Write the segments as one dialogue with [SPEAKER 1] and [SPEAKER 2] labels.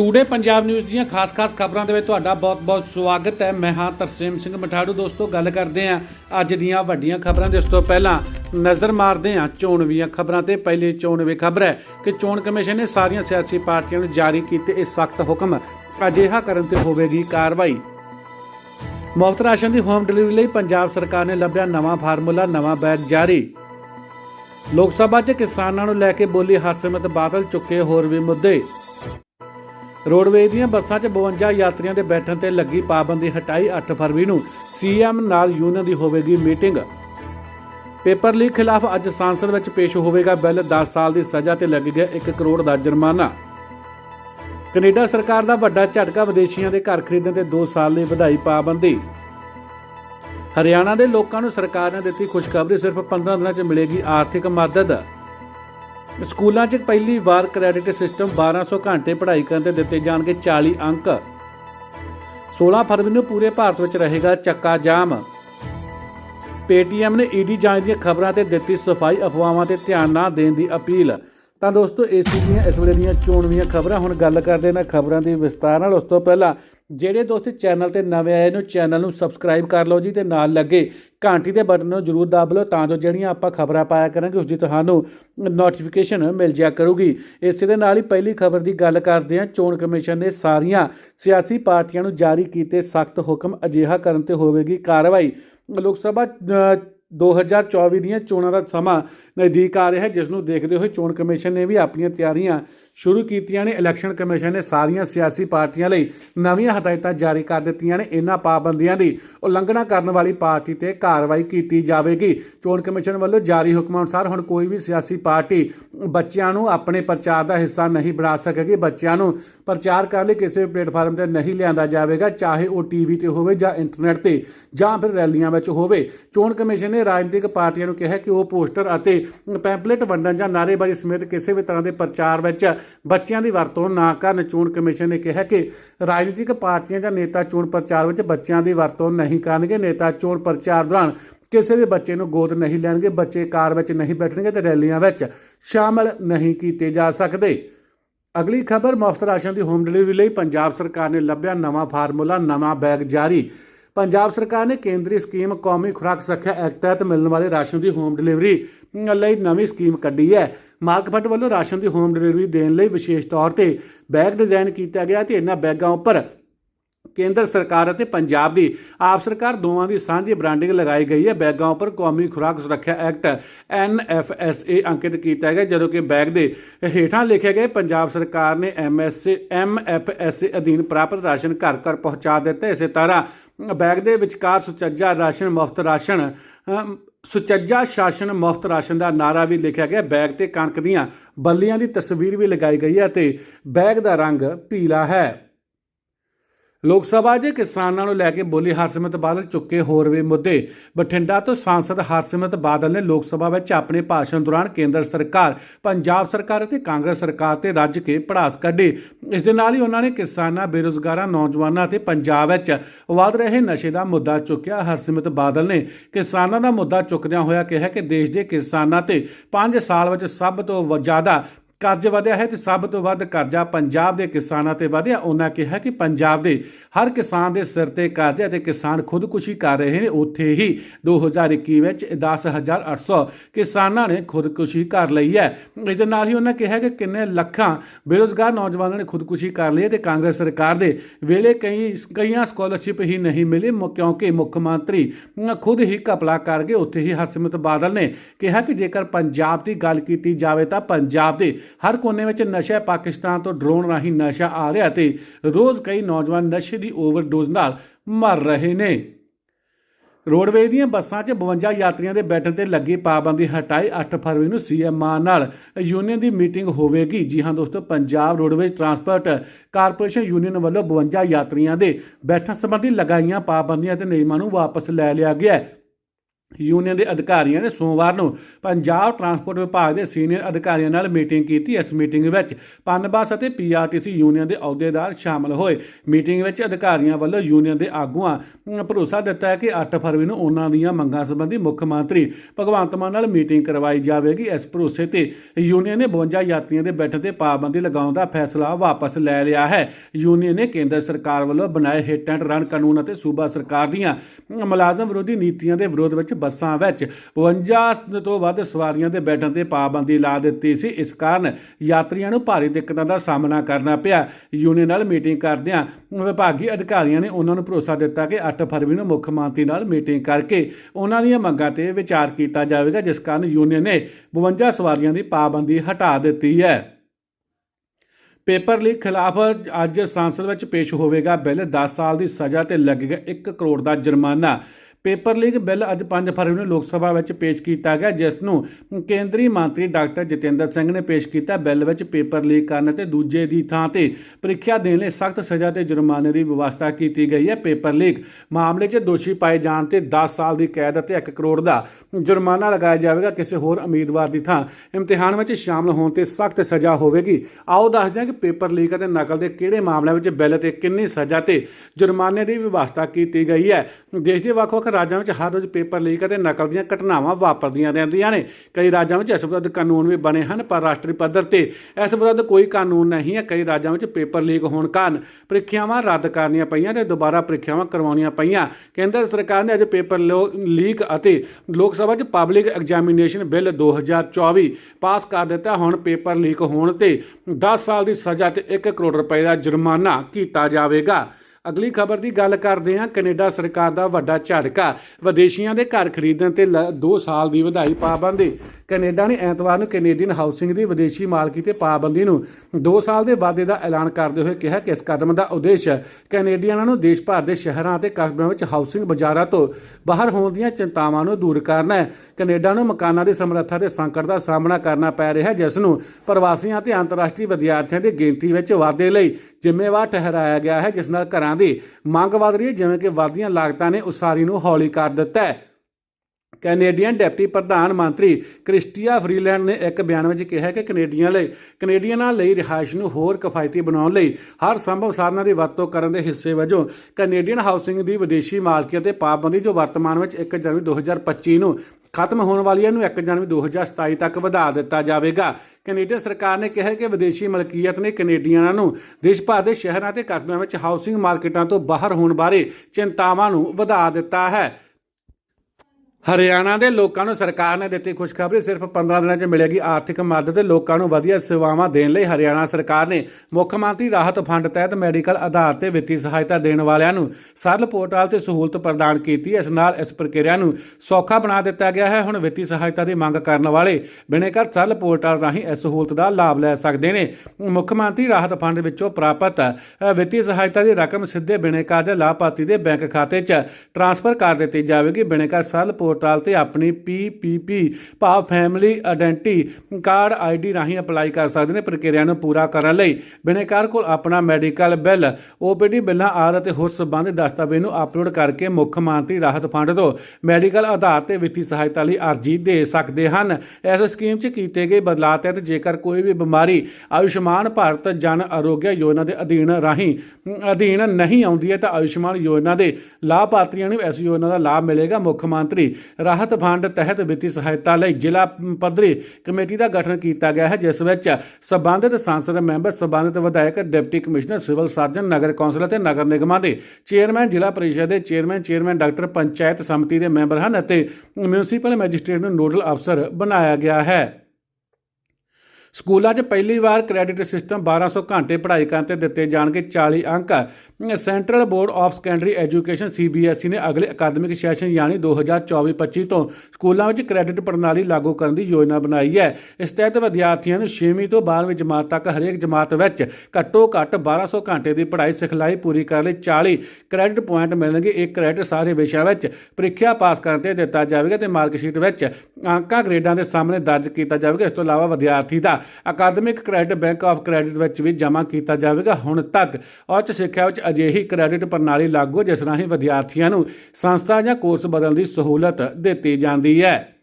[SPEAKER 1] Today Punjab news ਦੀਆਂ ਖਾਸ-ਖਾਸ ਖਬਰਾਂ ਦੇ ਵਿੱਚ ਤੁਹਾਡਾ ਬਹੁਤ-ਬਹੁਤ ਸਵਾਗਤ ਹੈ। ਮੈਂ ਹਾਂ ਤਰਸੇਮ ਸਿੰਘ ਮਠਾੜੂ। ਦੋਸਤੋ, ਗੱਲ ਕਰਦੇ ਹਾਂ ਅੱਜ ਦੀਆਂ ਵੱਡੀਆਂ ਖਬਰਾਂ ਦੇ। ਉਸ ਤੋਂ ਪਹਿਲਾਂ ਨਜ਼ਰ ਮਾਰਦੇ ਹਾਂ ਚੋਣਵੀਆਂ ਖਬਰਾਂ ਤੇ। ਪਹਿਲੀ ਚੋਣਵੀ ਖਬਰ ਹੈ ਕਿ ਚੋਣ ਕਮਿਸ਼ਨ ਨੇ ਸਾਰੀਆਂ ਸਿਆਸੀ ਪਾਰਟੀਆਂ ਨੂੰ ਜਾਰੀ ਕੀਤੇ ਇਹ ਸਖਤ ਹੁਕਮ। ਅਜਿਹਾ ਕਰਨ ਤੇ ਹੋਵੇਗੀ ਕਾਰਵਾਈ। ਮੁਫਤ ਰਾਸ਼ਨ ਦੀ ਹੋਮ ਡਿਲੀਵਰੀ ਲਈ ਪੰਜਾਬ ਸਰਕਾਰ ਨੇ ਲੱਭਿਆ ਨਵਾਂ ਫਾਰਮੂਲਾ, ਨਵਾਂ ਬੈਗ ਜਾਰੀ। ਲੋਕ ਸਭਾ 'ਚ ਕਿਸਾਨਾਂ ਨੂੰ ਲੈ ਕੇ ਬੋਲੀ ਹਰਸਿਮਰਤ ਬਾਦਲ ਚੁੱਕੇ ਹੋਰ ਵੀ ਮੁੱਦੇ। ਰੋਡਵੇਜ਼ ਦੀਆਂ ਬੱਸਾਂ 'ਚ 52 ਯਾਤਰੀਆਂ ਦੇ ਬੈਠਣ ਤੇ ਲੱਗੀ ਪਾਬੰਦੀ ਹਟਾਈ 8 ਫਰਵਰੀ ਨੂੰ। ਸੀਐਮ ਨਾਲ ਯੂਨੀਅਨ ਦੀ ਹੋਵੇਗੀ ਮੀਟਿੰਗ। ਪੇਪਰ ਲੀਕ ਖਿਲਾਫ ਅੱਜ ਸੰਸਦ ਵਿੱਚ ਪੇਸ਼ ਹੋਵੇਗਾ ਬਿੱਲ 10 ਸਾਲ ਦੀ ਸਜ਼ਾ ਤੇ ਲੱਗੇਗਾ 1 ਕਰੋੜ ਦਾ ਜੁਰਮਾਨਾ। ਕੈਨੇਡਾ ਸਰਕਾਰ ਦਾ ਵੱਡਾ ਝਟਕਾ, ਵਿਦੇਸ਼ੀਆਂ ਦੇ ਘਰ ਖਰੀਦਣ ਤੇ 2 ਸਾਲ ਲਈ ਵਧਾਈ ਪਾਬੰਦੀ। ਹਰਿਆਣਾ ਦੇ ਲੋਕਾਂ ਨੂੰ ਸਰਕਾਰ ਨੇ ਦਿੱਤੀ ਖੁਸ਼ਖਬਰੀ, ਸਿਰਫ 15 ਦਿਨਾਂ 'ਚ ਮਿਲੇਗੀ ਆਰਥਿਕ ਮਦਦ। ਸਕੂਲਾਂ 'ਚ ਪਹਿਲੀ ਵਾਰ ਕ੍ਰੈਡਿਟ ਸਿਸਟਮ 1200 ਘੰਟੇ ਪੜ੍ਹਾਈ ਕਰਨ ਤੇ ਦਿੱਤੇ ਜਾਣਗੇ 40 ਅੰਕ। 16 ਫਰਵਰੀ ਨੂੰ ਪੂਰੇ ਭਾਰਤ ਵਿੱਚ ਰਹੇਗਾ ਚੱਕਾ ਜਾਮ। ਪੇਟੀਐਮ ਨੇ ਈਡੀ ਜਾਂਚ ਦੀਆਂ ਖਬਰਾਂ ਤੇ ਦਿੱਤੀ ਸਫ਼ਾਈ ਅਫਵਾਹਾਂ ਤੇ ਧਿਆਨ ਨਾ ਦੇਣ ਦੀ ਅਪੀਲ। ਤਾਂ ਦੋਸਤੋ ਇਸ ਦੀਆਂ ਇਸ ਵੇਲੇ ਦੀਆਂ ਚੋਣਵੀਆਂ ਖਬਰਾਂ, ਹੁਣ ਗੱਲ ਕਰਦੇ ਨਾ ਖਬਰਾਂ ਦੀ ਵਿਸਤਾਰ ਨਾਲ। ਉਸ ਤੋਂ ਪਹਿਲਾਂ ਜਿਹੜੇ ਦੋਸਤ ਚੈਨਲ ਤੇ ਨਵੇਂ ਆਏ ਨੇ ਚੈਨਲ ਨੂੰ ਸਬਸਕ੍ਰਾਈਬ ਕਰ ਲਓ ਜੀ ਤੇ ਨਾਲ ਲੱਗੇ ਘੰਟੀ ਦੇ ਬਟਨ ਨੂੰ ਜਰੂਰ ਦਬ ਲਓ ਤਾਂ ਜੋ ਜਿਹੜੀਆਂ ਆਪਾਂ ਖਬਰਾਂ ਪਾਇਆ ਕਰਾਂਗੇ, ਉਸ ਦੀ ਤੁਹਾਨੂੰ ਨੋਟੀਫਿਕੇਸ਼ਨ ਮਿਲ ਜਾਇਆ ਕਰੂਗੀ। ਇਸੇ ਦੇ ਨਾਲ ਹੀ ਪਹਿਲੀ ਖਬਰ ਦੀ ਗੱਲ ਕਰਦੇ ਹਾਂ। ਚੋਣ ਕਮਿਸ਼ਨ ਨੇ ਸਾਰੀਆਂ ਸਿਆਸੀ ਪਾਰਟੀਆਂ ਨੂੰ ਜਾਰੀ ਕੀਤੇ ਸਖਤ ਹੁਕਮ ਅਜਿਹਾ ਕਰਨ ਤੇ ਹੋਵੇਗੀ ਕਾਰਵਾਈ। ਲੋਕ ਸਭਾ 2024 ਦੀਆਂ ਚੋਣਾਂ ਦਾ ਸਮਾਂ ਨਜ਼ਦੀਕ ਆ ਰਿਹਾ ਹੈ ਜਿਸ ਨੂੰ ਦੇਖਦੇ ਹੋਏ ਚੋਣ ਕਮਿਸ਼ਨ ਨੇ ਵੀ ਆਪਣੀਆਂ ਤਿਆਰੀਆਂ ਸ਼ੁਰੂ ਕੀਤੀਆਂ ਨੇ। ਇਲੈਕਸ਼ਨ ਕਮਿਸ਼ਨ ਨੇ ਸਾਰੀਆਂ ਸਿਆਸੀ ਪਾਰਟੀਆਂ ਲਈ ਨਵੀਆਂ ਹਦਾਇਤਾਂ ਜਾਰੀ ਕਰ ਦਿੱਤੀਆਂ ਨੇ। ਇਹਨਾਂ ਪਾਬੰਦੀਆਂ ਦੀ ਉਲੰਘਣਾ ਕਰਨ ਵਾਲੀ ਪਾਰਟੀ ਤੇ ਕਾਰਵਾਈ ਕੀਤੀ ਜਾਵੇਗੀ। ਚੋਣ ਕਮਿਸ਼ਨ ਵੱਲੋਂ ਜਾਰੀ ਹੁਕਮਾਂ ਅਨੁਸਾਰ ਹੁਣ ਕੋਈ ਵੀ ਸਿਆਸੀ ਪਾਰਟੀ ਬੱਚਿਆਂ ਨੂੰ ਆਪਣੇ ਪ੍ਰਚਾਰ ਦਾ ਹਿੱਸਾ ਨਹੀਂ ਬਣਾ ਸਕੇਗੀ। ਬੱਚਿਆਂ ਨੂੰ ਪ੍ਰਚਾਰ ਕਰਨ ਲਈ ਕਿਸੇ ਵੀ ਪਲੇਟਫਾਰਮ ਤੇ ਨਹੀਂ ਲਿਆਂਦਾ ਜਾਵੇਗਾ, ਚਾਹੇ ਉਹ ਟੀਵੀ ਤੇ ਹੋਵੇ ਜਾਂ ਇੰਟਰਨੈਟ ਤੇ ਜਾਂ ਫਿਰ ਰੈਲੀਆਂ ਵਿੱਚ ਹੋਵੇ। ਚੋਣ ਕਮਿਸ਼ਨ ਨੇ ਰਾਜਨੀਤਿਕ ਪਾਰਟੀਆਂ ਨੂੰ ਕਿਹਾ ਕਿ ਉਹ ਪੋਸਟਰ ਅਤੇ ਪੈਂਪਲੇਟ ਵੰਡਣ ਜਾਂ ਨਾਅਰੇਬਾਜ਼ੀ ਸਮੇਤ ਕਿਸੇ ਵੀ ਤਰ੍ਹਾਂ ਦੇ ਪ੍ਰਚਾਰ ਵਿੱਚ ਬੱਚਿਆਂ ਦੀ ਵਰਤੋਂ ਨਾ ਕਰਨ, ਚੋਣ ਕਮਿਸ਼ਨ ਨੇ ਕਿਹਾ ਕਿ ਰਾਜਨੀਤਿਕ ਪਾਰਟੀਆਂ ਜਾਂ ਨੇਤਾ ਚੋਣ ਪ੍ਰਚਾਰ ਵਿੱਚ ਬੱਚਿਆਂ ਦੀ ਵਰਤੋਂ ਨਹੀਂ ਕਰਨਗੇ। ਨੇਤਾ ਚੋਣ ਪ੍ਰਚਾਰ ਦੌਰਾਨ ਕਿਸੇ ਵੀ ਬੱਚੇ ਨੂੰ ਗੋਦ ਨਹੀਂ ਲੈਣਗੇ, ਬੱਚੇ ਕਾਰ ਵਿੱਚ ਨਹੀਂ ਬੈਠਣਗੇ ਤੇ ਰੈਲੀਆਂ ਵਿੱਚ ਸ਼ਾਮਲ ਨਹੀਂ ਕੀਤੇ ਜਾ ਸਕਦੇ। ਅਗਲੀ ਖਬਰ ਮੁਫਤ ਰਾਸ਼ਨ ਦੀ ਹੋਮ ਡਿਲੀਵਰੀ ਲਈ ਪੰਜਾਬ ਸਰਕਾਰ ਨੇ ਲੱਭਿਆ ਨਵਾਂ ਫਾਰਮੂਲਾ, ਨਵਾਂ ਬੈਗ ਜਾਰੀ। ਪੰਜਾਬ ਸਰਕਾਰ ਨੇ ਕੇਂਦਰੀ ਸਕੀਮ ਕੌਮੀ ਖੁਰਾਕ ਸੁਰੱਖਿਆ ਐਕਟ ਤਹਿਤ ਮਿਲਣ ਵਾਲੇ ਰਾਸ਼ਨ ਦੀ ਹੋਮ ਡਿਲੀਵਰੀ ਲਈ ਨਵੀਂ ਸਕੀਮ ਕੱਢੀ ਹੈ। ਮਾਰਕਫੈੱਡ ਵੱਲੋਂ ਰਾਸ਼ਨ ਦੀ ਹੋਮ ਡਿਲੀਵਰੀ ਦੇਣ ਲਈ ਵਿਸ਼ੇਸ਼ ਤੌਰ ਤੇ ਬੈਗ ਡਿਜ਼ਾਈਨ ਕੀਤਾ ਗਿਆ ਤੇ ਇਹਨਾਂ ਬੈਗਾਂ ਉੱਪਰ ਕੇਂਦਰ ਸਰਕਾਰ ਅਤੇ ਪੰਜਾਬ ਦੀ। ਆਪ ਸਰਕਾਰ ਦੋਵਾਂ ਦੀ ਸਾਂਝੀ ਬ੍ਰਾਂਡਿੰਗ ਲਗਾਈ ਗਈ ਹੈ। ਬੈਗਾਂ ਉੱਪਰ ਕੌਮੀ ਖੁਰਾਕ ਸੁਰੱਖਿਆ ਐਕਟ ਐਨਐਫਐਸਏ ਅੰਕਿਤ ਕੀਤਾ ਗਿਆ, ਜਦੋਂ ਕਿ ਬੈਗ ਦੇ ਹੇਠਾਂ ਲਿਖਿਆ ਗਏ, ਪੰਜਾਬ ਸਰਕਾਰ ਨੇ ਐਮਐਸਏ ਐਮਐਫਐਸਏ ਅਧੀਨ ਪ੍ਰਾਪਤ ਰਾਸ਼ਨ ਘਰ ਘਰ ਪਹੁੰਚਾ ਦਿੱਤਾ। ਇਸੇ ਤਰ੍ਹਾਂ ਬੈਗ ਦੇ ਵਿਚਕਾਰ ਸੁਚੱਜਾ ਰਾਸ਼ਨ, ਮੁਫਤ ਰਾਸ਼ਨ ਸੁਚੱਜਾ ਸ਼ਾਸਨ, ਮੁਫਤ ਰਾਸ਼ਨ ਦਾ ਨਾਰਾ ਵੀ ਲਿਖਿਆ ਗਿਆ। ਬੈਗ ਤੇ ਕਣਕ ਦੀਆਂ ਬੱਲੀਆਂ ਦੀ ਤਸਵੀਰ ਵੀ ਲਗਾਈ ਗਈ ਹੈ ਤੇ ਬੈਗ ਦਾ ਰੰਗ ਪੀਲਾ ਹੈ। ਲੋਕ ਸਭਾ 'ਚ ਕਿਸਾਨਾਂ ਨੂੰ ਲੈ ਕੇ ਬੋਲੀ ਹਰਸਿਮਰਤ ਬਾਦਲ ਚੁੱਕੇ ਹੋਰ ਵੀ ਮੁੱਦੇ। ਬਠਿੰਡਾ ਤੋਂ ਸਾਂਸਦ ਹਰਸਿਮਰਤ ਬਾਦਲ ਨੇ ਲੋਕ ਸਭਾ ਵਿੱਚ ਆਪਣੇ ਭਾਸ਼ਣ ਦੌਰਾਨ ਕੇਂਦਰ ਸਰਕਾਰ, ਪੰਜਾਬ ਸਰਕਾਰ ਅਤੇ ਕਾਂਗਰਸ ਸਰਕਾਰ ਤੇ ਰੱਜ ਕੇ ਪੜਾਸ ਕੱਢੀ। ਇਸ ਦੇ ਨਾਲ ਹੀ ਉਹਨਾਂ ਨੇ ਕਿਸਾਨਾਂ, ਬੇਰੁਜ਼ਗਾਰਾਂ, ਨੌਜਵਾਨਾਂ ਅਤੇ ਪੰਜਾਬ ਵਿੱਚ ਵਧ ਰਹੇ ਨਸ਼ੇ ਦਾ ਮੁੱਦਾ ਚੁੱਕਿਆ। ਹਰਸਿਮਰਤ ਬਾਦਲ ਨੇ ਕਿਸਾਨਾਂ ਦਾ ਮੁੱਦਾ ਚੁੱਕਦਿਆਂ ਹੋਇਆ ਕਿਹਾ ਕਿ ਦੇਸ਼ ਦੇ ਕਿਸਾਨਾਂ ਤੇ 5 ਸਾਲ ਵਿੱਚ ਸਭ ਤੋਂ ਵ- ਜ਼ਿਆਦਾ ਕਰਜ਼ ਵਧਿਆ ਹੈ ਤੇ ਸਭ ਤੋਂ ਵੱਧ ਕਰਜ਼ਾ ਪੰਜਾਬ ਦੇ ਕਿਸਾਨਾਂ ਤੇ ਵਧਿਆ। ਉਹਨਾਂ ਕਿਹਾ ਕਿ ਪੰਜਾਬ ਦੇ ਹਰ ਕਿਸਾਨ ਦੇ ਸਿਰ ਤੇ ਕਰਜ਼ਾ ਤੇ ਕਿਸਾਨ ਖੁਦਕੁਸ਼ੀ ਕਰ ਰਹੇ ਨੇ। ਉੱਥੇ ਹੀ 2021 ਵਿੱਚ 10800 ਕਿਸਾਨਾਂ ਨੇ ਖੁਦਕੁਸ਼ੀ ਕਰ ਲਈ ਹੈ। ਇਸ ਦੇ ਨਾਲ ਹੀ ਉਹਨਾਂ ਕਿਹਾ ਕਿ ਕਿੰਨੇ ਲੱਖਾਂ ਬੇਰੋਜ਼ਗਾਰ ਨੌਜਵਾਨਾਂ ਨੇ ਖੁਦਕੁਸ਼ੀ ਕਰ ਲਈ ਹੈ ਤੇ ਕਾਂਗਰਸ ਸਰਕਾਰ ਦੇ ਵੇਲੇ ਕਈ, ਕਈਆਂ ਸਕਾਲਰਸ਼ਿਪ ਹੀ ਨਹੀਂ ਮਿਲੀ, ਮੁ- ਕਿਉਂਕਿ ਮੁੱਖ ਮੰਤਰੀ ਖੁਦ ਹੀ ਘਪਲਾ ਕਰ ਗਏ। ਉੱਥੇ ਹੀ ਹਰਸਿਮਰਤ ਬਾਦਲ ਨੇ ਕਿਹਾ ਕਿ ਜੇਕਰ ਪੰਜਾਬ ਦੀ ਗੱਲ ਕੀਤੀ ਜਾਵੇ ਤਾਂ ਪੰਜਾਬ ਦੇ ਹਰ ਕੋਨੇ ਵਿੱਚ ਨਸ਼ਾ ਪਾਕਿਸਤਾਨ ਤੋਂ ਡਰੋਨ ਰਾਹੀਂ ਨਸ਼ਾ ਆ ਰਿਹਾ ਤੇ ਰੋਜ਼ ਕਈ ਨੌਜਵਾਨ ਨਸ਼ੇ ਦੀ ਓਵਰਡੋਜ਼ ਨਾਲ ਮਰ ਰਹੇ ਨੇ। ਰੋਡਵੇਜ਼ ਦੀਆਂ ਬੱਸਾਂ 'ਚ 52 ਯਾਤਰੀਆਂ ਦੇ ਬੈਠਣ ਤੇ ਲੱਗੀ ਪਾਬੰਦੀ ਹਟਾਈ 8 ਫਰਵਰੀ ਨੂੰ ਸੀਐਮ ਮਾਨ ਨਾਲ। ਯੂਨੀਅਨ ਦੀ ਮੀਟਿੰਗ ਹੋਵੇਗੀ। ਜੀ ਹਾਂ ਦੋਸਤੋ, Punjab roadways transport corporation union ਵੱਲੋਂ 52 ਯਾਤਰੀਆਂ ਦੇ ਬੈਠਣ ਸੰਬੰਧੀ ਲਗਾਈਆਂ ਪਾਬੰਦੀਆਂ ਤੇ ਨਿਯਮਾਂ ਨੂੰ ਵਾਪਸ ਲੈ ਲਿਆ ਗਿਆ ਹੈ। ਯੂਨੀਅਨ ਦੇ ਅਧਿਕਾਰੀਆਂ ਨੇ ਸੋਮਵਾਰ ਨੂੰ ਪੰਜਾਬ ਟਰਾਂਸਪੋਰਟ ਵਿਭਾਗ ਦੇ ਸੀਨੀਅਰ ਅਧਿਕਾਰੀਆਂ ਨਾਲ ਮੀਟਿੰਗ ਕੀਤੀ। ਇਸ ਮੀਟਿੰਗ ਵਿੱਚ ਪਨਬਸ ਅਤੇ ਪੀਆਰਟੀਸੀ ਯੂਨੀਅਨ ਦੇ ਅਹੁਦੇਦਾਰ ਸ਼ਾਮਲ ਹੋਏ। ਮੀਟਿੰਗ ਵਿੱਚ ਅਧਿਕਾਰੀਆਂ ਵੱਲੋਂ ਯੂਨੀਅਨ ਦੇ ਆਗੂਆਂ ਭਰੋਸਾ ਦਿੱਤਾ ਹੈ ਕਿ 8 ਫਰਵਰੀ ਨੂੰ ਉਹਨਾਂ ਦੀਆਂ ਮੰਗਾਂ ਸੰਬੰਧੀ ਮੁੱਖ ਮੰਤਰੀ ਭਗਵੰਤ ਮਾਨ ਨਾਲ ਮੀਟਿੰਗ ਕਰਵਾਈ ਜਾਵੇਗੀ। ਇਸ ਭਰੋਸੇ ਤੇ ਯੂਨੀਅਨ ਨੇ 52 ਯਾਤਰੀਆਂ ਦੇ ਬੈਠਣ ਤੇ ਪਾਬੰਦੀ ਲਗਾਉਣ ਦਾ ਫੈਸਲਾ ਵਾਪਸ ਲੈ ਲਿਆ ਹੈ। ਯੂਨੀਅਨ ਨੇ ਕੇਂਦਰ ਸਰਕਾਰ ਵੱਲੋਂ ਬਣਾਏ ਹਿੱਟ ਐਂਡ ਰਨ ਕਾਨੂੰਨ ਅਤੇ ਸੂਬਾ ਸਰਕਾਰ ਦੀਆਂ ਮੁਲਾਜ਼ਮ ਵਿਰੋਧੀ ਨੀਤੀਆਂ ਦੇ ਵਿਰੋਧ ਵਿੱਚ ਬੱਸਾਂ ਵਿੱਚ 52 ਤੋਂ ਵੱਧ ਸਵਾਰੀਆਂ ਦੇ ਬੈਠਣ ਤੇ ਪਾਬੰਦੀ ਲਾ ਦਿੱਤੀ ਸੀ। ਇਸ ਕਾਰਨ ਯਾਤਰੀਆਂ ਨੂੰ ਭਾਰੀ ਦਿੱਕਤਾਂ ਦਾ ਸਾਹਮਣਾ ਕਰਨਾ ਪਿਆ। ਯੂਨੀਅਨ ਨਾਲ ਮੀਟਿੰਗ ਕਰਦਿਆਂ ਵਿਭਾਗੀ ਅਧਿਕਾਰੀਆਂ ਨੇ ਉਹਨਾਂ ਨੂੰ ਭਰੋਸਾ ਦਿੱਤਾ ਕਿ 8 ਫਰਵਰੀ ਨੂੰ ਮੁੱਖ ਮੰਤਰੀ ਨਾਲ ਮੀਟਿੰਗ ਕਰਕੇ ਉਹਨਾਂ ਦੀਆਂ ਮੰਗਾਂ ਤੇ ਵਿਚਾਰ ਕੀਤਾ ਜਾਵੇਗਾ, ਜਿਸ ਕਾਰਨ ਯੂਨੀਅਨ ਨੇ 52 ਸਵਾਰੀਆਂ ਦੀ ਪਾਬੰਦੀ ਹਟਾ ਦਿੱਤੀ ਹੈ। ਪੇਪਰ ਲੀਕ ਖਿਲਾਫ ਅੱਜ ਸੰਸਦ ਵਿੱਚ ਪੇਸ਼ ਹੋਵੇਗਾ ਬਿੱਲ। 10 ਸਾਲ ਦੀ ਸਜ਼ਾ ਤੇ ਲੱਗੇਗਾ 1 ਕਰੋੜ ਦਾ ਜੁਰਮਾਨਾ। ਪੇਪਰ ਲੀਕ ਬਿੱਲ ਅੱਜ 5 ਫਰਵਰੀ ਨੂੰ ਲੋਕ ਸਭਾ ਵਿੱਚ ਪੇਸ਼ ਕੀਤਾ ਗਿਆ, ਜਿਸ ਨੂੰ ਕੇਂਦਰੀ ਮੰਤਰੀ ਡਾਕਟਰ ਜਤਿੰਦਰ ਸਿੰਘ ਨੇ ਪੇਸ਼ ਕੀਤਾ। ਬਿੱਲ ਵਿੱਚ ਪੇਪਰ ਲੀਕ ਕਰਨ ਅਤੇ ਦੂਜੇ ਦੀ ਥਾਂ ਤੇ ਪ੍ਰੀਖਿਆ ਦੇਣ ਲਈ ਸਖਤ ਸਜ਼ਾ ਤੇ ਜੁਰਮਾਨੇ ਦੀ ਵਿਵਸਥਾ ਕੀਤੀ ਗਈ ਹੈ। ਪੇਪਰ ਲੀਕ ਮਾਮਲੇ 'ਚ ਦੋਸ਼ੀ ਪਾਏ ਜਾਣ ਤੇ 10 ਸਾਲ ਦੀ ਕੈਦ ਅਤੇ 1 ਕਰੋੜ ਦਾ ਜੁਰਮਾਨਾ ਲਗਾਇਆ ਜਾਵੇਗਾ। ਕਿਸੇ ਹੋਰ ਉਮੀਦਵਾਰ ਦੀ ਥਾਂ ਇਮਤਿਹਾਨ ਵਿੱਚ ਸ਼ਾਮਲ ਹੋਣ ਤੇ ਸਖਤ ਸਜ਼ਾ ਹੋਵੇਗੀ। ਆਓ ਦੱਸਦੇ ਹਾਂ ਕਿ ਪੇਪਰ ਲੀਕ ਅਤੇ ਨਕਲ ਦੇ ਕਿਹੜੇ ਮਾਮਲਿਆਂ ਵਿੱਚ ਬਿੱਲ ਤੇ ਕਿੰਨੀ ਸਜ਼ਾ ਤੇ ਜੁਰਮਾਨੇ ਦੀ ਵਿਵਸਥਾ ਕੀਤੀ ਗਈ ਹੈ। ਦੇਸ਼ ਦੇ ਵੱਖ-ਵੱਖ ਰਾਜਾਂ ਵਿੱਚ ਹਰ ਰੋਜ਼ ਪੇਪਰ ਲੀਕ ਅਤੇ ਨਕਲ ਦੀਆਂ ਘਟਨਾਵਾਂ ਵਾਪਰਦੀਆਂ ਰਹਿੰਦੀਆਂ ਨੇ। ਕਈ ਰਾਜਾਂ ਵਿੱਚ ਇਸ ਵਿਰੁੱਧ ਕਾਨੂੰਨ ਵੀ ਬਣੇ ਹਨ, ਪਰ ਰਾਸ਼ਟਰੀ ਪੱਧਰ ਤੇ ਇਸ ਵਿਰੁੱਧ ਕੋਈ ਕਾਨੂੰਨ ਨਹੀਂ ਹੈ। ਕਈ ਰਾਜਾਂ ਵਿੱਚ ਪੇਪਰ ਲੀਕ ਹੋਣ ਕਾਰਨ ਪ੍ਰੀਖਿਆਵਾਂ ਰੱਦ ਕਰਨੀਆਂ ਪਈਆਂ ਤੇ ਦੁਬਾਰਾ ਪ੍ਰੀਖਿਆਵਾਂ ਕਰਵਾਉਣੀਆਂ ਪਈਆਂ। ਕੇਂਦਰ ਸਰਕਾਰ ਨੇ ਅੱਜ ਪੇਪਰ ਲੋ- ਲੀਕ ਅਤੇ ਲੋਕ ਸਭਾ 'ਚ ਪਬਲਿਕ ਐਗਜ਼ਾਮੀਨੇਸ਼ਨ ਬਿੱਲ 2024 ਪਾਸ ਕਰ ਦਿੱਤਾ। ਹੁਣ ਪੇਪਰ ਲੀਕ ਹੋਣ ਤੇ 10 ਸਾਲ ਦੀ ਸਜ਼ਾ ਤੇ 1 ਕਰੋੜ ਰੁਪਏ ਦਾ ਜੁਰਮਾਨਾ ਕੀਤਾ ਜਾਵੇਗਾ। ਅਗਲੀ ਖਬਰ ਦੀ ਗੱਲ ਕਰਦੇ ਹਾਂ। ਕੈਨੇਡਾ ਸਰਕਾਰ ਦਾ ਵੱਡਾ ਝਟਕਾ, ਵਿਦੇਸ਼ੀਆਂ ਦੇ ਘਰ ਖਰੀਦਣ ਤੇ 2 ਸਾਲ ਦੀ ਵਧਾਈ ਪਾਬੰਦੀ। ਕੈਨੇਡਾ ਨੇ ਐਤਵਾਰ ਨੂੰ ਕੈਨੇਡੀਅਨ ਹਾਊਸਿੰਗ ਦੀ ਵਿਦੇਸ਼ੀ ਮਾਲਕੀ ਤੇ ਪਾਬੰਦੀ ਨੂੰ 2 ਸਾਲ ਦੇ ਵਾਅਦੇ ਦਾ ਐਲਾਨ ਕਰਦੇ ਹੋਏ ਕਿਹਾ ਕਿ ਇਸ ਕਦਮ ਦਾ ਉਦੇਸ਼ ਕੈਨੇਡੀਅਨਾਂ ਨੂੰ ਦੇਸ਼ ਭਰ ਦੇ ਸ਼ਹਿਰਾਂ ਅਤੇ ਕਸਬਿਆਂ ਵਿੱਚ ਹਾਊਸਿੰਗ ਬਾਜ਼ਾਰਾਂ ਤੋਂ ਬਾਹਰ ਹੋਣ ਦੀਆਂ ਚਿੰਤਾਵਾਂ ਨੂੰ ਦੂਰ ਕਰਨਾ ਹੈ। ਕੈਨੇਡਾ ਨੂੰ ਮਕਾਨਾਂ ਦੀ ਸਮਰੱਥਾ ਦੇ ਸੰਕਟ ਦਾ ਸਾਹਮਣਾ ਕਰਨਾ ਪੈ ਰਿਹਾ ਹੈ, ਜਿਸ ਨੂੰ ਪ੍ਰਵਾਸੀਆਂ ਤੇ ਅੰਤਰਰਾਸ਼ਟਰੀ ਵਿਦਿਆਰਥੀਆਂ ਦੀ ਗਿਣਤੀ ਵਿੱਚ ਵਾਧੇ ਲਈ ਜ਼ਿੰਮੇਵਾਰ ਠਹਿਰਾਇਆ ਗਿਆ ਹੈ, ਜਿਸ ਨਾਲ ਘਰਾਂ ਦੀ ਮੰਗ ਵਧ ਰਹੀ ਹੈ, ਜਿਵੇਂ ਕਿ ਵਧਦੀਆਂ ਲਾਗਤਾਂ ਨੇ ਉਸਾਰੀ ਨੂੰ ਹੌਲੀ ਕਰ ਦਿੱਤਾ ਹੈ। ਕੈਨੇਡੀਅਨ ਡਿਪਟੀ ਪ੍ਰਧਾਨ ਮੰਤਰੀ ਕ੍ਰਿਸਟੀਆ ਫਰੀਲੈਂਡ ਨੇ ਇੱਕ ਬਿਆਨ ਵਿੱਚ ਕਿਹਾ ਕਿ ਕੈਨੇਡੀਅਨ ਲਈ, ਕੈਨੇਡੀਅਨਾਂ ਲਈ ਰਿਹਾਇਸ਼ ਨੂੰ ਹੋਰ ਕਿਫਾਇਤੀ ਬਣਾਉਣ ਲਈ ਹਰ ਸੰਭਵ ਸਾਧਨਾਂ ਦੀ ਵਰਤੋਂ ਕਰਨ ਦੇ ਹਿੱਸੇ ਵਜੋਂ ਕੈਨੇਡੀਅਨ ਹਾਊਸਿੰਗ ਦੀ ਵਿਦੇਸ਼ੀ ਮਾਲਕੀਅਤ ਤੇ ਪਾਬੰਦੀ ਜੋ ਵਰਤਮਾਨ ਵਿੱਚ 1 ਜਨਵਰੀ 2025 ਨੂੰ ਖਤਮ ਹੋਣ ਵਾਲੀ ਹੈ ਨੂੰ 1 ਜਨਵਰੀ 2027 ਤੱਕ ਵਧਾ ਦਿੱਤਾ ਜਾਵੇਗਾ। ਕੈਨੇਡੀਅਨ ਸਰਕਾਰ ਨੇ ਕਿਹਾ ਕਿ ਵਿਦੇਸ਼ੀ ਮਲਕੀਅਤ ਨੇ ਕੈਨੇਡੀਅਨਾਂ ਨੂੰ ਦੇਸ਼ ਭਰ ਦੇ ਸ਼ਹਿਰਾਂ ਤੇ ਕਸਬਿਆਂ ਵਿੱਚ ਹਾਊਸਿੰਗ ਮਾਰਕੀਟਾਂ ਤੋਂ ਬਾਹਰ ਹੋਣ ਬਾਰੇ ਚਿੰਤਾਵਾਂ ਨੂੰ ਵਧਾ ਦਿੱਤਾ ਹੈ। ਹਰਿਆਣਾ ਦੇ ਲੋਕਾਂ ਨੂੰ ਸਰਕਾਰ ਨੇ ਦਿੱਤੀ ਖੁਸ਼ਖਬਰੀ, ਸਿਰਫ 15 ਦਿਨਾਂ 'ਚ ਮਿਲੇਗੀ ਆਰਥਿਕ ਮਦਦ ਲੋਕਾਂ ਨੂੰ ਵਧੀਆ ਸੇਵਾਵਾਂ ਦੇਣ ਲਈ ਹਰਿਆਣਾ ਸਰਕਾਰ ਨੇ ਮੁੱਖ ਮੰਤਰੀ ਰਾਹਤ ਫੰਡ ਤਹਿਤ ਮੈਡੀਕਲ ਆਧਾਰ ਤੇ ਵਿੱਤੀ ਸਹਾਇਤਾ ਦੇਣ ਵਾਲਿਆਂ ਨੂੰ ਸਰਲ ਪੋਰਟਲ ਤੇ ਸਹੂਲਤ ਪ੍ਰਦਾਨ ਕੀਤੀ। ਇਸ ਨਾਲ ਇਸ ਪ੍ਰਕਿਰਿਆ ਨੂੰ ਸੌਖਾ ਬਣਾ ਦਿੱਤਾ ਗਿਆ ਹੈ। ਹੁਣ ਵਿੱਤੀ ਸਹਾਇਤਾ ਦੀ ਮੰਗ ਕਰਨ ਵਾਲੇ ਬਿਨੇਕਰ ਸਰਲ ਪੋਰਟਲ ਰਾਹੀਂ ਇਸ ਸਹੂਲਤ ਦਾ ਲਾਭ ਲੈ ਸਕਦੇ ਨੇ। ਮੁੱਖ ਮੰਤਰੀ ਰਾਹਤ ਫੰਡ ਵਿੱਚੋਂ ਪ੍ਰਾਪਤ ਵਿੱਤੀ ਸਹਾਇਤਾ ਦੀ ਰਕਮ ਸਿੱਧੇ ਬਿਨੇਕਾਰ ਦੇ ਲਾਭਪਾਤਰੀ ਦੇ ਬੈਂਕ ਖਾਤੇ 'ਚ ਟ੍ਰਾਂਸਫਰ ਕਰ ਦਿੱਤੀ ਜਾਵੇਗੀ। ਬਿਨੇਕਾਰ ਸਰਲ ਪੋਰਟਲ ਤੇ ਆਪਣੀ ਪੀਪੀਪੀ ਭਾਵ ਫੈਮਿਲੀ ਆਇਡੈਂਟੀ ਕਾਰਡ ਆਈਡੀ ਰਾਹੀਂ ਅਪਲਾਈ ਕਰ ਸਕਦੇ ਨੇ। ਪ੍ਰਕਿਰਿਆ ਨੂੰ ਪੂਰਾ ਕਰਨ ਲਈ ਬਿਨੇਕਾਰ ਕੋਲ ਆਪਣਾ ਮੈਡੀਕਲ ਬਿੱਲ ਓਪੀਡੀ ਬਿੱਲਾਂ ਆਦਿ ਅਤੇ ਹੋਰ ਸੰਬੰਧਿਤ ਦਸਤਾਵੇਜ਼ ਨੂੰ ਅਪਲੋਡ ਕਰਕੇ ਮੁੱਖ ਮੰਤਰੀ ਰਾਹਤ ਫੰਡ ਤੋਂ ਮੈਡੀਕਲ ਆਧਾਰ ਤੇ ਵਿੱਤੀ ਸਹਾਇਤਾ ਲਈ ਅਰਜ਼ੀ ਦੇ ਸਕਦੇ ਹਨ। ਇਸ ਸਕੀਮ 'ਚ ਕੀਤੇ ਗਏ ਬਦਲਾਅ ਤਹਿਤ ਜੇਕਰ ਕੋਈ ਵੀ ਬਿਮਾਰੀ ਆਯੁਸ਼ਮਾਨ ਭਾਰਤ ਜਨ ਆਰੋਗਿਆ ਯੋਜਨਾ ਦੇ ਅਧੀਨ ਰਾਹੀਂ, ਅਧੀਨ ਨਹੀਂ ਆਉਂਦੀ ਹੈ ਤਾਂ ਆਯੁਸ਼ਮਾਨ ਯੋਜਨਾ ਦੇ ਲਾਭਪਾਤਰੀਆਂ ਨੂੰ ਇਸ ਯੋਜਨਾ ਦਾ ਲਾਭ ਮਿਲੇਗਾ। ਮੁੱਖ ਮੰਤਰੀ ਰਾਹਤ ਫੰਡ ਤਹਿਤ ਵਿੱਤੀ ਸਹਾਇਤਾ ਲਈ ਜ਼ਿਲ੍ਹਾ ਪੱਧਰੀ ਕਮੇਟੀ ਦਾ ਗਠਨ ਕੀਤਾ ਗਿਆ ਹੈ, ਜਿਸ ਵਿੱਚ ਸਬੰਧਿਤ ਸੰਸਦ ਮੈਂਬਰ, ਸਬੰਧਿਤ ਵਿਧਾਇਕ, ਡਿਪਟੀ ਕਮਿਸ਼ਨਰ, ਸਿਵਲ ਸਰਜਨ, ਨਗਰ ਕੌਂਸਲ ਅਤੇ ਨਗਰ ਨਿਗਮਾਂ ਦੇ ਚੇਅਰਮੈਨ, ਜ਼ਿਲ੍ਹਾ ਪਰਿਸ਼ਦ ਦੇ ਚੇਅਰਮੈਨ ਚੇਅਰਮੈਨ ਡਾਕਟਰ, ਪੰਚਾਇਤ ਸਮਿਤੀ ਦੇ ਮੈਂਬਰ ਹਨ ਅਤੇ ਮਿਊਨਿਸਪਲ ਮੈਜਿਸਟ੍ਰੇਟ ਨੂੰ ਨੋਡਲ ਅਫਸਰ ਬਣਾਇਆ ਗਿਆ ਹੈ। ਸਕੂਲਾਂ 'ਚ ਪਹਿਲੀ ਵਾਰ ਕ੍ਰੈਡਿਟ ਸਿਸਟਮ 1200 ਘੰਟੇ ਪੜ੍ਹਾਈ ਕਰਨ ਤੇ ਦਿੱਤੇ ਜਾਣਗੇ 40 ਅੰਕ। Central board of secondary education CBSE ਨੇ ਅਗਲੇ ਅਕਾਦਮਿਕ ਸੈਸ਼ਨ ਯਾਨੀ 2024-25 ਤੋਂ ਸਕੂਲਾਂ ਵਿੱਚ ਕ੍ਰੈਡਿਟ ਪ੍ਰਣਾਲੀ ਲਾਗੂ ਕਰਨ ਦੀ ਯੋਜਨਾ ਬਣਾਈ ਹੈ। ਇਸ ਤਹਿਤ ਵਿਦਿਆਰਥੀਆਂ ਨੂੰ 6ਵੀਂ ਤੋਂ 12ਵੀਂ ਜਮਾਤ ਤੱਕ ਹਰੇਕ ਜਮਾਤ ਵਿੱਚ ਘੱਟੋ ਘੱਟ 1200 ਘੰਟੇ ਦੀ ਪੜ੍ਹਾਈ ਸਿਖਲਾਈ ਪੂਰੀ ਕਰਨ ਲਈ 40 ਕ੍ਰੈਡਿਟ ਪੁਆਇੰਟ ਮਿਲਣਗੇ। ਇੱਕ ਕ੍ਰੈਡਿਟ ਸਾਰੇ ਵਿਸ਼ਿਆਂ ਵਿੱਚ ਪ੍ਰੀਖਿਆ ਪਾਸ ਕਰਨ ਤੇ ਦਿੱਤਾ ਜਾਵੇਗਾ ਤੇ ਮਾਰਕਸ਼ੀਟ ਵਿੱਚ ਅੰਕਾਂ, ਗ੍ਰੇਡਾਂ ਦੇ ਸਾਹਮਣੇ ਦਰਜ ਕੀਤਾ ਜਾਵੇਗਾ। ਇਸ ਤੋਂ ਇਲਾਵਾ ਵਿਦਿਆਰਥੀ ਦਾ ਅਕਾਦਮਿਕ ਕ੍ਰੈਡਿਟ ਬੈਂਕ ਆਫ ਕ੍ਰੈਡਿਟ ਵਿੱਚ ਵੀ ਜਮ੍ਹਾਂ ਕੀਤਾ ਜਾਵੇਗਾ ਹੁਣ ਤੱਕ। ਉੱਚ ਸਿੱਖਿਆ ਵਿੱਚ ਅਜਿਹੀ ਕ੍ਰੈਡਿਟ ਪ੍ਰਣਾਲੀ ਲਾਗੂ ਜਿਸ ਰਾਹੀਂ ਵਿਦਿਆਰਥੀਆਂ ਨੂੰ ਸੰਸਥਾ ਜਾਂ ਕੋਰਸ ਬਦਲਣ ਦੀ ਸਹੂਲਤ ਦਿੱਤੀ ਜਾਂਦੀ ਹੈ।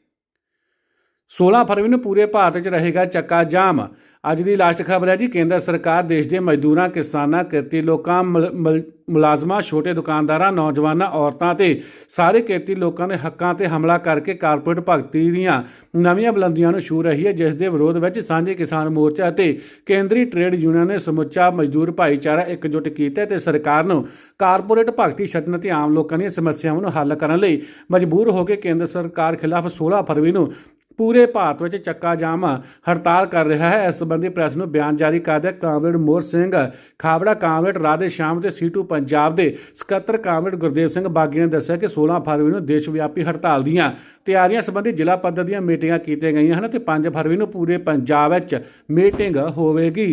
[SPEAKER 1] 16 ਫਰਵਰੀ ਨੂੰ ਪੂਰੇ ਭਾਰਤ 'ਚ ਰਹੇਗਾ ਚੱਕਾ ਜਾਮ। ਅੱਜ ਦੀ ਲਾਸਟ ਖਬਰ ਹੈ ਜੀ, ਕੇਂਦਰ ਸਰਕਾਰ ਦੇਸ਼ ਦੇ ਮਜ਼ਦੂਰਾਂ, ਕਿਸਾਨਾਂ, ਕਿਰਤੀ ਲੋਕਾਂ, ਮੁਲ- ਮੁਲ- ਮੁਲਾਜ਼ਮਾਂ, ਛੋਟੇ ਦੁਕਾਨਦਾਰਾਂ, ਨੌਜਵਾਨਾਂ, ਔਰਤਾਂ ਤੇ ਸਾਰੇ ਕਿਰਤੀ ਲੋਕਾਂ ਦੇ ਹੱਕਾਂ ਤੇ ਹਮਲਾ ਕਰਕੇ ਕਾਰਪੋਰੇਟ ਭਗਤੀ ਦੀਆਂ ਨਵੀਆਂ ਬੁਲੰਦੀਆਂ ਨੂੰ ਛੂ ਰਹੀ ਹੈ, ਜਿਸ ਦੇ ਵਿਰੋਧ ਵਿੱਚ ਸਾਂਝੇ ਕਿਸਾਨ ਮੋਰਚਾ ਅਤੇ ਕੇਂਦਰੀ ਟ੍ਰੇਡ ਯੂਨੀਅਨ ਨੇ ਸਮੁੱਚਾ ਮਜ਼ਦੂਰ ਭਾਈਚਾਰਾ ਇਕਜੁੱਟ ਕੀਤਾ ਤੇ ਸਰਕਾਰ ਨੂੰ ਕਾਰਪੋਰੇਟ ਭਗਤੀ ਛੱਡਣ ਤੇ ਆਮ ਲੋਕਾਂ ਦੀਆਂ ਸਮੱਸਿਆਵਾਂ ਨੂੰ ਹੱਲ ਕਰਨ ਲਈ ਮਜਬੂਰ ਹੋ ਕੇ ਕੇਂਦਰ ਸਰਕਾਰ ਖਿਲਾਫ 16 ਫਰਵਰੀ ਨੂੰ ਪੂਰੇ ਭਾਰਤ ਵਿੱਚ ਚੱਕਾ ਜਾਮ ਹੜਤਾਲ ਕਰ ਰਿਹਾ ਹੈ। ਇਸ ਸੰਬੰਧੀ ਪ੍ਰੈਸ ਨੂੰ ਬਿਆਨ ਜਾਰੀ ਕਰਦਿਆਂ ਕਾਮਰੇਡ ਮੋਰ ਸਿੰਘ ਖਾਬੜਾ ਕਾਮਰੇਡ, ਰਾਧੇ ਸ਼ਾਮ ਤੇ ਸੀਟੂ ਪੰਜਾਬ ਦੇ ਸਕੱਤਰ ਕਾਮਰੇਡ ਗੁਰਦੇਵ ਸਿੰਘ ਬਾਗੀ ਨੇ ਦੱਸਿਆ ਕਿ 16 ਫਰਵਰੀ ਨੂੰ ਦੇਸ਼ ਵਿਆਪੀ ਹੜਤਾਲ ਦੀਆਂ ਤਿਆਰੀਆਂ ਸੰਬੰਧੀ ਜ਼ਿਲ੍ਹਾ ਪੱਧਰ ਦੀਆਂ ਮੀਟਿੰਗਾਂ ਕੀਤੀਆਂ ਗਈਆਂ ਹਨ ਤੇ 5 ਫਰਵਰੀ ਨੂੰ ਪੂਰੇ ਪੰਜਾਬ ਵਿੱਚ ਮੀਟਿੰਗ ਹੋਵੇਗੀ।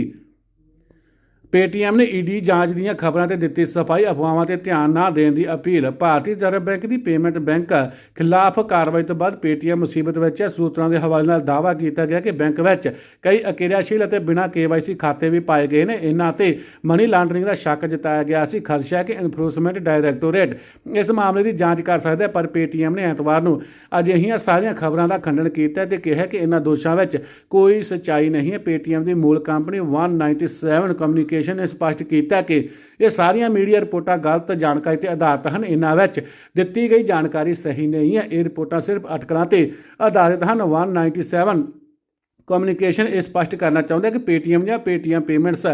[SPEAKER 1] ਪੇਟੀਐਮ ਨੇ ਈਡੀ ਜਾਂਚ ਦੀਆਂ ਖਬਰਾਂ ਤੇ ਦਿੱਤੀ ਸਫ਼ਾਈ ਅਫਵਾਹਾਂ ਤੇ ਧਿਆਨ ਨਾ ਦੇਣ ਦੀ ਅਪੀਲ। ਭਾਰਤੀ ਰਿਜ਼ਰਵ ਬੈਂਕ ਦੀ ਪੇਮੈਂਟ ਬੈਂਕ ਖਿਲਾਫ ਕਾਰਵਾਈ ਤੋਂ ਬਾਅਦ ਪੇਟੀਐਮ ਮੁਸੀਬਤ ਵਿੱਚ ਹੈ ਸੂਤਰਾਂ ਦੇ ਹਵਾਲੇ ਨਾਲ ਦਾਅਵਾ ਕੀਤਾ ਗਿਆ ਕਿ ਬੈਂਕ ਵਿੱਚ ਕਈ ਅਕਿਰਿਆਸ਼ੀਲ ਅਤੇ ਬਿਨਾਂ ਕੇਵਾਈਸੀ ਖਾਤੇ ਵੀ ਪਾਏ ਗਏ ਨੇ। ਇਹਨਾਂ ਤੇ ਮਨੀ ਲਾਂਡਰਿੰਗ ਦਾ ਸ਼ੱਕ ਜਤਾਇਆ ਗਿਆ ਸੀ। ਖਦਸ਼ਾ ਹੈ ਕਿ ਐਨਫੋਰਸਮੈਂਟ ਡਾਇਰੈਕਟੋਰੇਟ ਇਸ ਮਾਮਲੇ ਦੀ ਜਾਂਚ ਕਰ ਸਕਦਾ ਹੈ, ਪਰ ਪੇਟੀਐਮ ਨੇ ਐਤਵਾਰ ਨੂੰ ਅਜਿਹੀਆਂ ਸਾਰੀਆਂ ਖਬਰਾਂ ਦਾ ਖੰਡਨ ਕੀਤਾ ਤੇ ਕਿਹਾ ਕਿ ਇਹਨਾਂ ਦੋਸ਼ਾਂ ਵਿੱਚ ਕੋਈ ਸੱਚਾਈ ਨਹੀਂ ਹੈ। ਪੇਟੀਐਮ ਦੀ ਮੂਲ ਕੰਪਨੀ 197 ਕਮਿਊਨੀਕੇਸ਼ਨ ਨੇ ਸਪਸ਼ਟ ਕੀਤਾ ਕਿ ਇਹ ਸਾਰੀਆਂ ਮੀਡੀਆ ਰਿਪੋਰਟਾਂ ਗਲਤ ਜਾਣਕਾਰੀ ਤੇ ਆਧਾਰਿਤ ਹਨ। ਇਹਨਾਂ ਵਿੱਚ ਦਿੱਤੀ ਗਈ ਜਾਣਕਾਰੀ ਸਹੀ ਨਹੀਂ ਹੈ। ਇਹ ਰਿਪੋਰਟਾਂ ਸਿਰਫ ਅਟਕਲਾਂ ਤੇ ਆਧਾਰਿਤ ਹਨ। 197 ਕਮਿਊਨੀਕੇਸ਼ਨ ਇਹ ਸਪਸ਼ਟ ਕਰਨਾ ਚਾਹੁੰਦਾ ਕਿ Paytm ਜਾਂ ਪੇਟੀਐਮ ਪੇਮੈਂਟਸ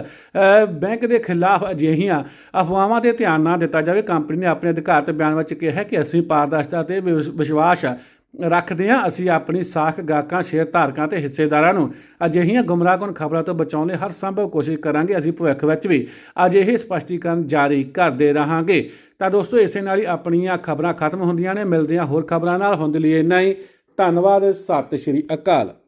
[SPEAKER 1] ਬੈਂਕ ਦੇ ਖਿਲਾਫ ਅਜਿਹੀਆਂ ਅਫਵਾਹਾਂ ਤੇ ਧਿਆਨ ਨਾ ਦਿੱਤਾ ਜਾਵੇ। ਕੰਪਨੀ ਨੇ ਆਪਣੇ ਅਧਿਕਾਰਤ ਬਿਆਨ ਵਿੱਚ ਕਿਹਾ ਹੈ ਕਿ ਅਸੀਂ ਪਾਰਦਰਸ਼ਤਾ ਤੇ ਵਿਸ਼ਵਾਸ ਰੱਖਦੇ ਹਾਂ। ਅਸੀਂ ਆਪਣੀ ਸਾਖ, ਗਾਹਕਾਂ ਸ਼ੇਅਰ ਧਾਰਕਾਂ ਤੇ ਹਿੱਸੇਦਾਰਾਂ ਨੂੰ ਅਜਿਹੀਆਂ ਗੁੰਮਰਾਹਕੁਨ ਖਬਰਾਂ ਤੋਂ ਬਚਾਉਣ ਲਈ ਹਰ ਸੰਭਵ ਕੋਸ਼ਿਸ਼ ਕਰਾਂਗੇ। ਅਸੀਂ ਭਵਿੱਖ ਵਿੱਚ ਵੀ ਅਜਿਹੇ ਸਪਸ਼ਟੀਕਰਨ ਜਾਰੀ ਕਰਦੇ ਰਹਾਂਗੇ। ਤਾਂ ਦੋਸਤੋ, ਇਸੇ ਨਾਲ ਹੀ ਆਪਣੀਆਂ ਖਬਰਾਂ ਖਤਮ ਹੁੰਦੀਆਂ ਨੇ। ਮਿਲਦੇ ਹਾਂ ਹੋਰ ਖਬਰਾਂ ਨਾਲ। ਹੁੰਦੇ ਲਈ ਇੰਨਾ ਹੀ। ਧੰਨਵਾਦ। ਸਤਿ ਸ਼੍ਰੀ ਅਕਾਲ।